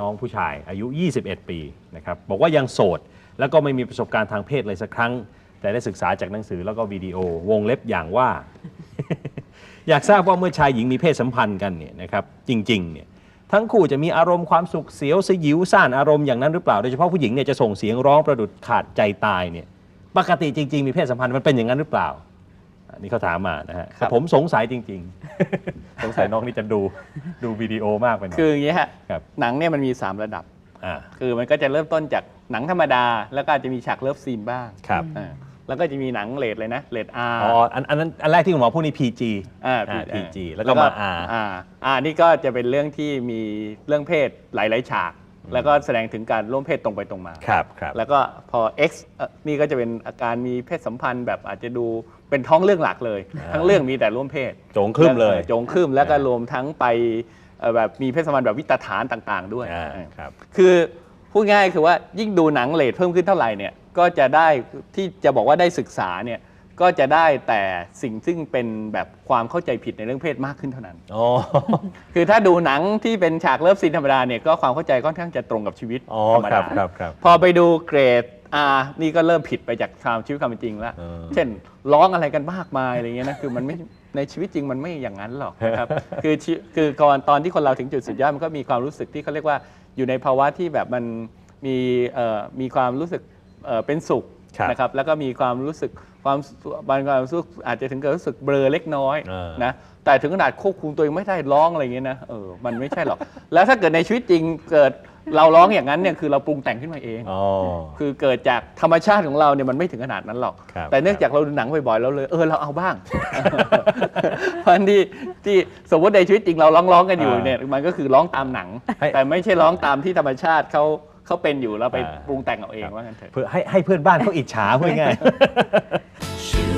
น้องผู้ชายอายุ 21 ปีนะครับบอกว่ายังโสด แล้วก็ไม่มีประสบการณ์ทางเพศเลยสักครั้ง แต่ได้ศึกษาจากหนังสือแล้วก็วิดีโอวงเล็บอย่างว่า อยากทราบว่าเมื่อชายหญิงมีเพศสัมพันธ์กันเนี่ยนะครับจริงๆเนี่ยทั้งคู่จะมีอารมณ์ความสุขเสียวสยิวซ่านอารมณ์อย่างนั้นหรือเปล่าโดยเฉพาะผู้หญิงเนี่ยจะส่งเสียงร้องประดุดขาดใจตายเนี่ยปกติจริง ๆ มีเพศสัมพันธ์มันเป็นอย่างนั้นหรือเปล่า อันนี้เขาถามมานะฮะครัแต่บผมสงสัยจริง ๆ สงสัยน้องนี่จะดูดูวิดีโอมากไปหน่อยคืออย่างนี้ฮะครับหนังเนี่ยมันมี 3 ระดับอ่าคือมันก็จะเริ่มต้นจากหนังธรรมดา แล้วก็อาจจะมีฉากเลิฟซีนบ้างครับอ่าแล้วก็จะมีหนังเลดเลยนะเลดอาร์อ๋ออันอันนั้นอันแรกที่คุณหมอพูดนี่ PG อ่าอ่าอ่า PG แล้วก็มา R อ่าอ่านี่ก็จะเป็นเรื่องที่มีเรื่องเพศหลายๆฉาก แล้วก็แสดงถึงการร่วมเพศตรงไปตรงมาครับครับแล้วก็พอ X เอ่อนี่ก็จะเป็นอาการมีเพศสัมพันธ์แบบอาจจะดูเป็นท้องเรื่องหลักเลยอ่าทั้งเรื่องมีแต่ร่วมเพศโจงครึ่มเลยแวโจงครึ่มแล้วก็อ่ารวมทั้งไปเอ่อแบบมีเพศสัมพันธ์แบบวิตฐานต่างๆ ด้วยอ่าเออครับคือพูดง่ายคือว่ายิ่งดูหนังเลทเพิ่มขึ้นเท่าไหร่เนี่ยก็จะได้ที่จะบอกว่าได้ศึกษาเนี่ย ก็จะได้แต่สิ่งซึ่งเป็นแบบความเข้าใจผิดในเรื่องเพศมากขึ้นเท่านั้น อ๋อ คือถ้าดูหนังที่เป็นฉากเลิฟซีนธรรมดาเนี่ยก็ความเข้าใจค่อนข้างจะตรงกับชีวิตอ๋อ ธรรมครัดาบครับครับ พอไปดูเกรด R นี่ก็เริ่มผิดไปจากความชีวิตความเป็นจริงแล้ว เออเช่นร้องอะไรกันมากมายอะไรเงี้ยนะคือมันไม่ในชีวิตจริงมันไม่อย่างนั้นหรอกนะครับ คือชีคือก่อนตอนที่คนเราถึงจุดสุดยอดมันก็มีความรู้สึกที่เขาเรียกว่าอยู่ในภาวะที่แบบมันมีเอ่อมีความรู้สึกเอ่อเป็นสุขครับ นะครับ แล้วก็มีความรู้สึก ความบางความรู้สึกอาจจะถึงกับรู้สึกเบลอเล็กน้อยเออนะแต่ถึงขนาดควบคุมตัวเองไม่ได้ร้องอะไรเงี้ยนะเออมันไม่ใช่หรอก แล้วถ้าเกิดในชีวิตจริงเกิดเราร้องอย่างนั้นเนี่ยคือเราปรุงแต่งขึ้นมาเองอ๋อคือเกิดจากธรรมชาติของเราเนี่ยมันไม่ถึงขนาดนั้นหรอกครับแต่เนื่องจากเราดูหนังบ่อยๆเราเลยเออเราเอาบ้างเพราะฉะนั้นที่ที่สมมติในชีวิตจริงเราร้องร้องๆกันอยู่อ่าเนี่ยมันก็คือร้องตามหนังให้แต่ไม่ใช่ร้องตามที่ธรรมชาติเขา เขาเป็นอยู่แล้วไปอ่าปรุงแต่งเอาเองว่างั้นเถอะ เพื่อให้ให้เพื่อนบ้านเขาอิจฉาพูดง่าย Shoo